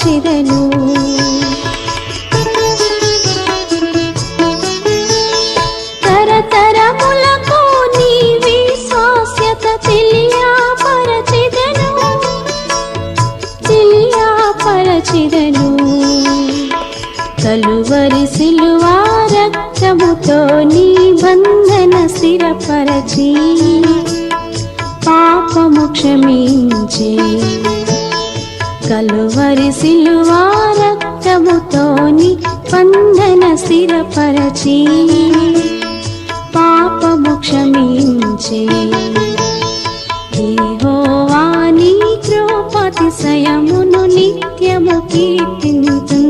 చిరను. తరతరములకు నీవి కలువరి సిలువా రక్తముతో నీ బంధన స్థిరపరచి పాపము క్షమించే. కలువరి సిలువా రక్తముతోని వందన స్థిరపరచి పాపము క్షమించే. దేహోవాని కృపతిశయమును నిత్యము కీర్తించు.